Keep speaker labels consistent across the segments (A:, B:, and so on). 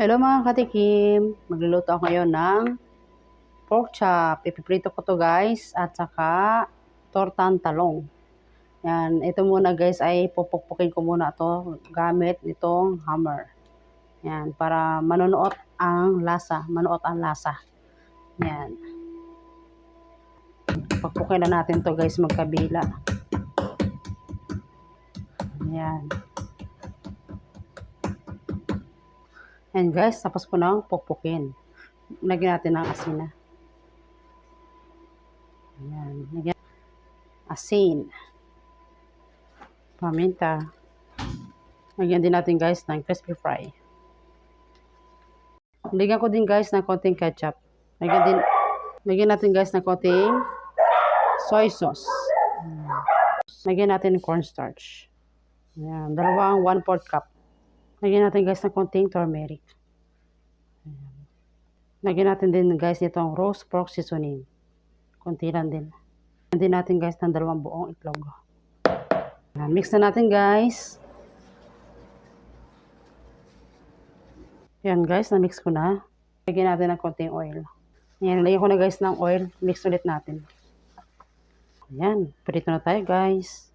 A: Hello mga katikim, magluluto ako ngayon ng pork chop. Ipiprito ko to guys at saka tortang talong. Yan, ito muna guys ay pupukpukin ko muna to gamit itong hammer. Yan, para manunuot ang lasa, manuot ang lasa. Yan. Pagpukin na natin to guys magkabila. Yan. Yan guys, tapos ko nang puppukin. Lagyan natin ng asin na. Ayan. Lagyan. Asin. Paminta. Lagyan din natin guys ng crispy fry. Lagyan ko din guys ng konting ketchup. Lagyan din lagyan natin guys ng konting soy sauce. Ayan. Lagyan natin cornstarch. Ayan. Dalawang 1-4 cup. Lagyan natin guys ng konting turmeric. Ayan. Lagyan natin din guys itong roast pork seasoning. Konti lang din. Lagyan din natin guys ng dalawang buong itlog. Ayan. Mix na natin guys. Yan guys, na-mix ko na. Lagyan natin ng konting oil. Ayan, lagyan ko na guys ng oil. Mix ulit natin. Ayan, prito na tayo guys.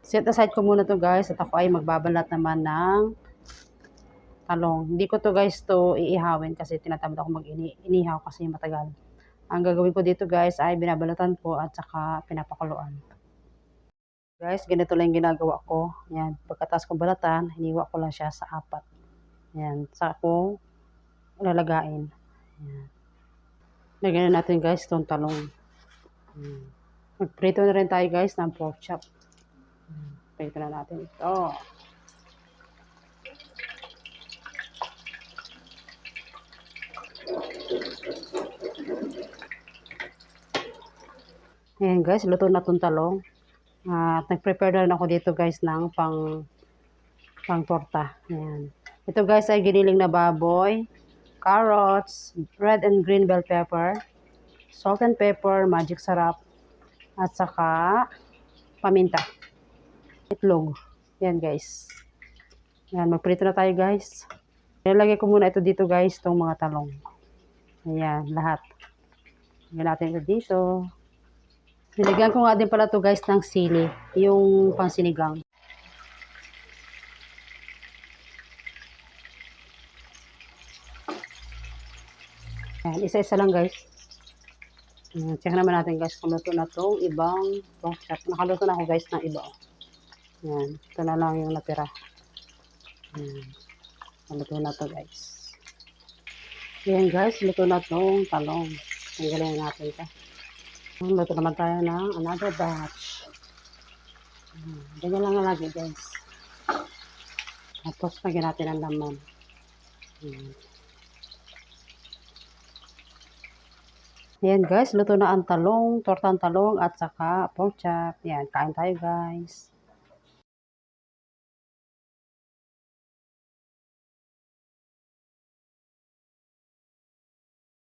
A: Set aside ko muna to guys at ako ay magbabalat naman ng talong. Hindi ko to guys to iihawin kasi tinatamad ako mag-inihaw kasi matagal. Ang gagawin ko dito guys ay binabalatan ko at saka pinapakuluan. Guys, ganito lang ginagawa ko. Yan, pagkatas kong balatan, hiniwa ko lang siya sa apat. Yan, sa ako lalagain. Yan. Lagyan na natin guys itong talong. Yan. Magprito na rin tayo guys ng pork chop. Yan. Prito na natin ito. Ayan guys, luto na itong talong. At nag-prepare na rin ako dito guys ng pang pang torta. Ayan. Ito guys ay giniling na baboy, carrots, red and green bell pepper, salt and pepper, magic sarap, at saka paminta. Itlog. Yan guys. Yan, magprito na tayo guys. Nilagay ko muna ito dito guys, itong mga talong. Ayan, lahat. Lagyan natin ito dito. Nilagyan ko nga din pala to guys ng sili, yung pansinigang. Ayan, isa-isa lang guys. Ayan, check naman natin guys kung luto na itong ibang chop. Nakaluto na ako guys ng iba. Ayan, ito na lang yung natira. Ayan, luto na to guys. Ayan guys, luto na itong talong. Tanggalin natin ito. Luto naman tayo ng another batch. Ayan, ganyan lang lagi guys. Tapos lagyan natin ang laman. Ayan. Ayan guys, luto na ang talong, tortang talong at saka pork chop. Yan, kain tayo guys.